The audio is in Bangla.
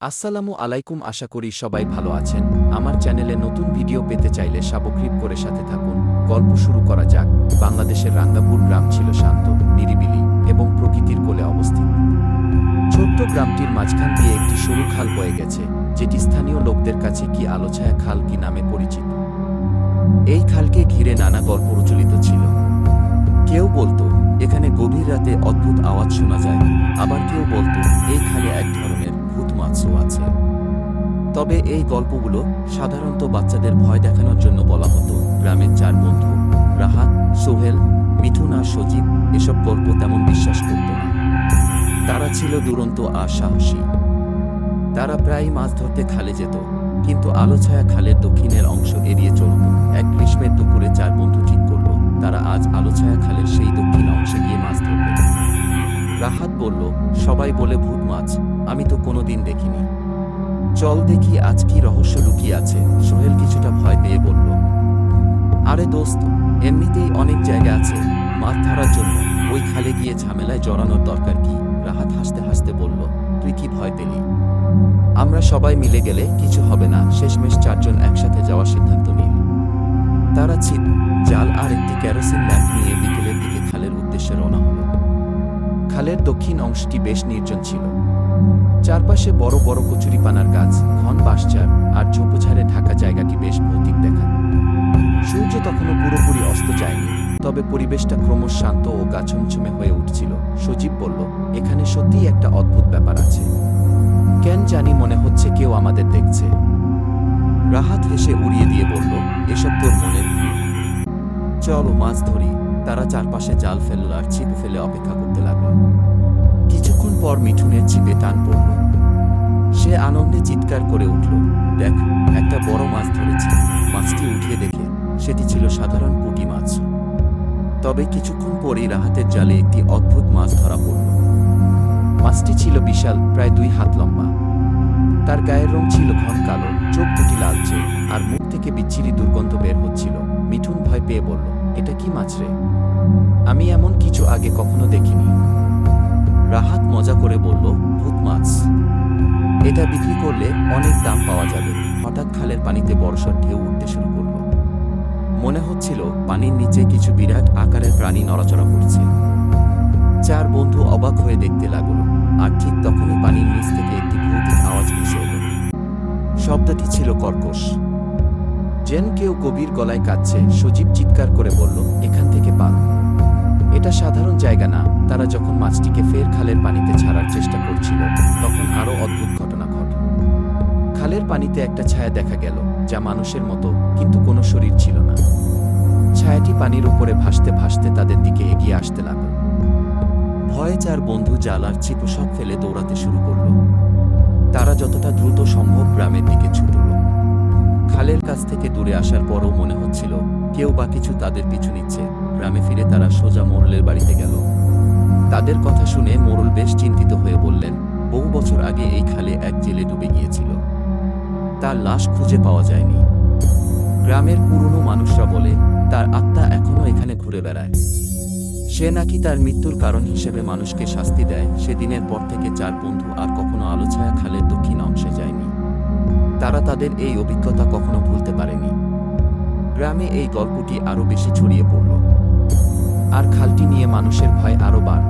আসসালামু আলাইকুম, আশা করি সবাই ভালো আছেন। আমার চ্যানেলে নতুন ভিডিও পেতে চাইলে সাবস্ক্রাইব করে সাথে থাকুন। গল্প শুরু করা যাক। বাংলাদেশের রাঙ্গাপুর গ্রাম ছিল শান্ত, নিরিবিলি এবং প্রকৃতির কোলে অবস্থিত। ছোট্ট গ্রামটির মাঝখান দিয়ে একটি সরু খাল বয়ে গেছে, যেটি স্থানীয় লোকদের কাছে কি আলোছায়া খাল কি নামে পরিচিত? এই খালকে ঘিরে নানা গল্প প্রচলিত ছিল। কেউ বলতো, এখানে গভীর রাতে অদ্ভুত আওয়াজ শোনা যায়। আবার কেউ বলতো, এই খালে এক ধরনের ভূত মাছও আছে। তবে এই গল্পগুলো সাধারণত বাচ্চাদের ভয় দেখানোর জন্য বলা হতো। গ্রামের চার বন্ধু, রাহাত, সোহেল, মিঠুন আর সজীব এসব গল্প তেমন বিশ্বাস করত না। তারা ছিল দুরন্ত আর সাহসী। তারা প্রায়ই মাছ ধরতে খালে যেত, কিন্তু আলোছায়া খালের দক্ষিণের অংশ এড়িয়ে চলত। এক গ্রীষ্মের দুপুরে চার বন্ধু ঠিক করল, তারা আজ আলোছায়া খালের সেই দক্ষিণ অংশে গিয়ে মাছ ধরবে। রাহাত বলল, সবাই বলে ভূত মাছ। আমি তো কোনোদিন দেখিনি। চল দেখি আজ কি রহস্য লুকিয়ে আছে। সোহেল কিছুটা ভয় পেয়ে বলল, আরে দোস্ত, এমনিতেই অনেক জায়গা আছে মাছ ধরার জন্য। ওই খালে গিয়ে ঝামেলায় জড়ানোর দরকার কি? রাহাত হাসতে হাসতে বলল, তুই কি ভয় পেলি? আমরা সবাই মিলে গেলে কিছু হবে না। শেষমেশ চারজন একসাথে যাওয়ার সিদ্ধান্ত নিল তারা ছিপ, জাল আর একটি ক্যারোসিন ল্যাম্প নিয়ে বিকেলের দিকে খালের উদ্দেশ্যে রওনা হল। খালের দক্ষিণ অংশটি বেশ নির্জন ছিল। চারপাশে বড় বড় কচুরিপানার গাছ, ঘন বাঁশঝাড় আর ঝোপঝাড়ে ঢাকা জায়গাটি বেশ ভৌতিক দেখা সূর্য তখনও পুরোপুরি অস্ত যায়নি, তবে পরিবেশটা ক্রমশ শান্ত ও গাছমছমে হয়ে উঠছিল। সজীব বলল, এখানে সত্যিই একটা অদ্ভুত ব্যাপার আছে। কেন জানি মনে হচ্ছে কেউ আমাদের দেখছে। রাহাত হেসে উড়িয়ে দিয়ে বলল, এসব তোর মনের। চলো মাছ ধরি। তারা চারপাশে জাল ফেলল আর ছিপ ফেলে অপেক্ষা করতে লাগল। পর মিঠুনের ছিপে টান পড়ল। সে আনন্দে চিৎকার করে উঠল, দেখ, একটা বড় মাছ ধরেছে। মাছটি উঠিয়ে দেখে সেটি ছিল সাধারণ পুঁটি মাছ। তবে কিছুক্ষণ পরেই রাহাতের জালে একটি অদ্ভুত মাছ ধরা পড়ল। মাছটি ছিল বিশাল, প্রায় দুই হাত লম্বা। তার গায়ের রং ছিল ঘন কালো, চোখ দুটি লালচে, আর মুখ থেকে বিচ্ছিরি দুর্গন্ধ বের হচ্ছিল। মিঠুন ভয় পেয়ে বলল, এটা কি মাছ রে? আমি এমন কিছু আগে কখনো দেখিনি। রাহাত মজা করে বলল ভূত মাছ। এটা বিক্রি করলে অনেক দাম পাওয়া যাবে। হঠাৎ খালের পানিতে বড়সড় ঢেউ উঠতে শুরু করল। মনে হচ্ছিল পানির নিচে কিছু বিরাট আকারের প্রাণী নড়াচড়া করছে। চার বন্ধু অবাক হয়ে দেখতে লাগল, আর ঠিক তখনই পানির নিচ থেকে একটি ভৌতিক আওয়াজ ভেসে এলো। শব্দটি ছিল কর্কশ। যেন কেউ গভীর গলায় কাঁদছে, সজীব চিৎকার করে বলল, এখান থেকে পাল এটা সাধারণ জায়গা না। তারা যখন মাছটিকে ফের খালের পানিতে ছাড়ার চেষ্টা করছিল, তখন আরও অদ্ভুত ঘটনা ঘটল। খালের পানিতে একটা ছায়া দেখা গেল, যা মানুষের মতো, কিন্তু কোনো শরীর ছিল না। ছায়াটি পানির উপরে ভাসতে ভাসতে তাদের দিকে এগিয়ে আসতে লাগল। ভয়ে চার বন্ধু জাল আর সব ফেলে দৌড়াতে শুরু করল। তারা যতটা দ্রুত সম্ভব গ্রামের দিকে ছুটল। খালের কাছ থেকে দূরে আসার পরও মনে হচ্ছিল, কেউ বা কিছু তাদের পিছু নিচ্ছে। গ্রামে ফিরে তারা সোজা মোরলের বাড়িতে গেল। তাদের কথা শুনে মোরল বেশ চিন্তিত হয়ে বললেন, বহু বছর আগে এই খালে এক জেলে ডুবে গিয়েছিল। তার লাশ খুঁজে পাওয়া যায়নি। গ্রামের পুরনো মানুষরা বলে, তার আত্মা এখনও এখানে ঘুরে বেড়ায়। সে নাকি তার মৃত্যুর কারণ হিসেবে মানুষকে শাস্তি দেয়। সেদিনের পর থেকে চার বন্ধু আর কখনো আলোছায়া খালের দক্ষিণ অংশে যায়নি। তারা তাদের এই অভিজ্ঞতা কখনো ভুলতে পারেনি। গ্রামে এই গল্পটি আরও বেশি ছড়িয়ে পড়ল। আর খালটি নিয়ে মানুষের ভয় আরও বাড়ল।